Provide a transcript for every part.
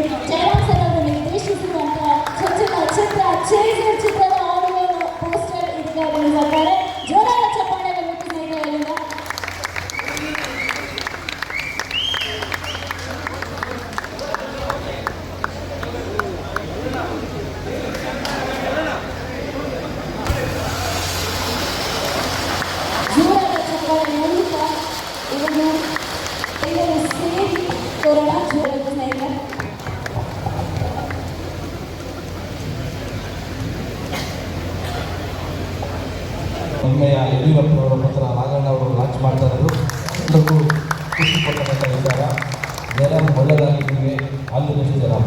Jayaram sir గారు English ఇస్తుందంట చిత్ర చిత్ర చేసిన చిత్ర ఆరు పోస్టర్ ఇదిగా వెళ్ళారు జోరాల చెప్పండి నమ్మకం వెళ్ళిందా Thank you. ಹೆಮ್ಮೆಯ ಯಡಿಯೂರಪ್ಪನವರ ಪುತ್ರ ನಾಗಣ್ಣ ಅವರು ಲಾಂಚ್ ಮಾಡ್ತಾ ಇದ್ರು ಎಲ್ಲರಿಗೂ ಖುಷಿ ಪಟ್ಟಂತ ವಿಚಾರ. ಜಯರಾಮ್ ಒಳ್ಳೆಯದಾಗಿದ್ದೀವಿ ಆಲ್ ದಿ ಬೆಸ್ಟ್ ಜಯರಾಮ್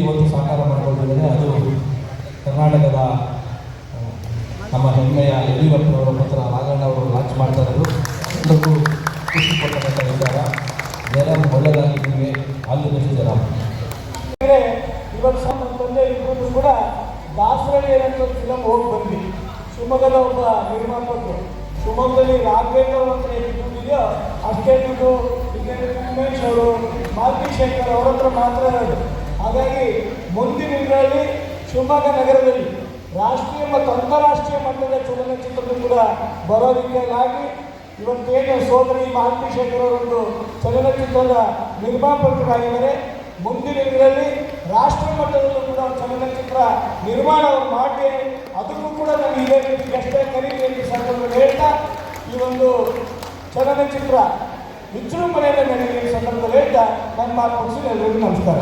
ಇವತ್ತು ಸಾಕಾರ ಮಾಡಿಕೊಂಡಿದ್ದಾರೆ ಅದು ಕರ್ನಾಟಕದ ನಮ್ಮ ಹೆಮ್ಮೆಯ ಯಡಿಯೂರಪ್ಪನವರ ಪುತ್ರ, ನಾಗಣ್ಣ ಅವರು ಲಾಂಚ್ ಮಾಡ್ತಾ ಇರೋದು. ಎಲ್ಲರಿಗೂ ಖುಷಿ ಪಟ್ಟಂಥ ವಿಚಾರ. ಜಯರಾಮ್ ಒಳ್ಳೆಯದಾಗಿ ನಿಮಗೆ ಅಲ್ಲಿ ಇವತ್ತು ನಮ್ಮ ತಂದೆ ಇಬ್ಬರು ಕೂಡ ದಾಸರಳ್ಳಿ ಏನಂತ ಫಿಲಮ್ ಹೋಗಿ ಬಂದ್ವಿ. ಶಿವಮೊಗ್ಗದ ಒಬ್ಬ ನಿರ್ಮಾಪಕರು. ಶಿವಮೊಗ್ಗದಲ್ಲಿ ರಾಘವೇಂದ್ರ ಅಂತ ದುಡ್ಡಿದೆಯೋ ಅಷ್ಟೇ ನೀವು ಅವರು ಮಾಲ್ತಿ ಶೇಖರ್ ಅವ್ರ ಹತ್ರ ಮಾತ್ರ ಹಾಗಾಗಿ ಮುಂದಿನ ಇದರಲ್ಲಿ ಶಿವಮೊಗ್ಗ ನಗರದಲ್ಲಿ ರಾಷ್ಟ್ರೀಯ ಮತ್ತು ಅಂತಾರಾಷ್ಟ್ರೀಯ ಮಟ್ಟದ ಚಲನಚಿತ್ರಗಳು ಕೂಡ ಬರೋದಕ್ಕಾಗಿ ಇವತ್ತೇನು ಸೋದರಿ ಮಾಲ್ತಿ ಶೇಖರ್ ಅವರೊಂದು ಚಲನಚಿತ್ರದ ನಿರ್ಮಾಪಕರಾಗಿದ್ದಾರೆ. ಮುಂದಿನ ಇದರಲ್ಲಿ ರಾಷ್ಟ್ರ ಮಟ್ಟದಲ್ಲೂ ಕೂಡ ಚಲನಚಿತ್ರ ನಿರ್ಮಾಣ ಮಾಡಿ ಅದಕ್ಕೂ ಕೂಡ ನಾನು ಇದೇ ರೀತಿ ಅಷ್ಟೇ ಕರೀತೀನಿ ಸಂದರ್ಭ ಹೇಳ್ತಾ ಈ ಒಂದು ಚಲನಚಿತ್ರ ವಿಜೃಂಭಣೆಯಿಂದ ನಡೆಯಲಿ ಸಂದರ್ಭದಲ್ಲಿ ಹೇಳ್ತಾ, ನನ್ನ ಮಾತು ಮುಗಿಸಿ ಎಲ್ಲರಿಗೂ ನಮಸ್ಕಾರ.